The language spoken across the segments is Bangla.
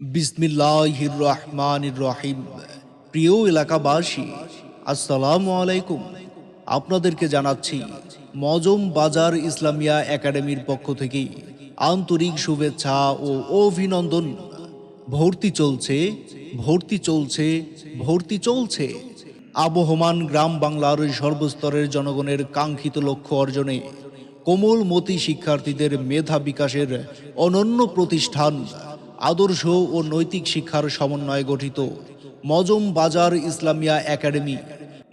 বিসমিল্লাহির রহমানির রহিম। প্রিয় এলাকাবাসী, আসসালামু আলাইকুম। আপনাদেরকে জানাচ্ছি, মজম বাজার ইসলামিয়া একাডেমির পক্ষ থেকে আন্তরিক শুভেচ্ছা ও অভিনন্দন। ভর্তি চলছে ভর্তি চলছে ভর্তি চলছে। আবহমান গ্রাম বাংলার সর্বস্তরের জনগণের কাঙ্ক্ষিত লক্ষ্য অর্জনে কোমলমতি শিক্ষার্থীদের মেধা বিকাশের অনন্য প্রতিষ্ঠান। আদর্শ ও নৈতিক শিক্ষার সমন্বয়ে গঠিত মজম বাজার ইসলামিয়া একাডেমি।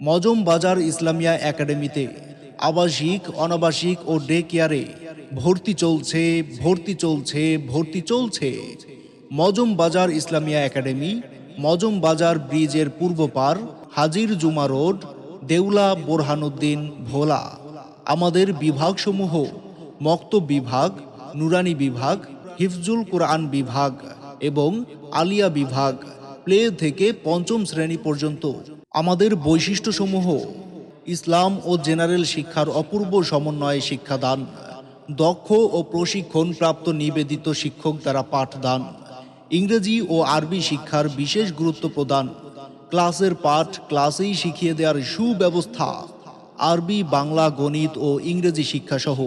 মজম বাজার ইসলামিয়া একাডেমিতে আবাসিক, অনাবাসিক ও ডে কেয়ারে ভর্তি চলছে ভর্তি চলছে ভর্তি চলছে। মজম বাজার ইসলামিয়া একাডেমি, মজম বাজার ব্রিজের পূর্ব পার হাজির জুমা রোড, দেউলা বোরহানুদ্দিন ভোলা। আমাদের বিভাগসমূহ মক্ত বিভাগ, নুরানি বিভাগ হিফজুল কোরআন বিভাগ এবং আলিয়া বিভাগ প্লে থেকে পঞ্চম শ্রেণি পর্যন্ত। আমাদের বৈশিষ্ট্যসমূহ, ইসলাম ও জেনারেল শিক্ষার অপূর্ব সমন্বয়ে শিক্ষাদান, দক্ষ ও প্রশিক্ষণ প্রাপ্ত নিবেদিত শিক্ষক দ্বারা পাঠদান, ইংরেজি ও আরবি শিক্ষার বিশেষ গুরুত্ব প্রদান, ক্লাসের পাঠ ক্লাসেই শিখিয়ে দেওয়ার সুব্যবস্থা, আরবি, বাংলা, গণিত ও ইংরেজি শিক্ষাসহ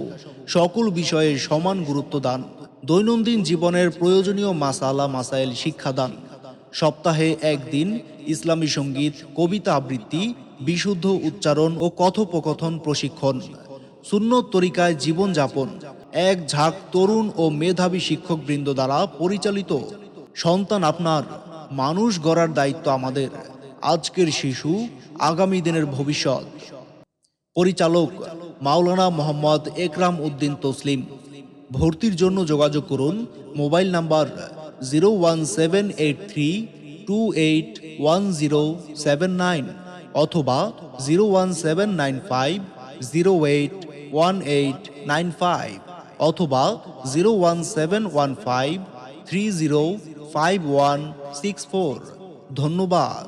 সকল বিষয়ে সমান গুরুত্ব দান। দৈনন্দিন জীবনের প্রয়োজনীয় মাসালা, মাসাইল, শিক্ষাদান। সপ্তাহে একদিন ইসলামী সংগীত, কবিতা আবৃত্তি, বিশুদ্ধ উচ্চারণ ও কথোপকথন প্রশিক্ষণ শূন্য তরিকায় জীবনযাপন, এক ঝাঁক তরুণ ও মেধাবী শিক্ষকবৃন্দ দ্বারা পরিচালিত। সন্তান আপনার, মানুষ গড়ার দায়িত্ব আমাদের। আজকের শিশু, আগামী দিনের ভবিষ্যৎ। পরিচালক, মাওলানা মোহাম্মদ একরাম উদ্দিন তসলিম। ভর্তির জন্য যোগাযোগ করুন। Mobile number zero one seven eight three two eight one zero seven nine অথবা zero one seven nine five zero eight one eight nine five অথবা zero one seven one five three zero five one six four ধন্যবাদ।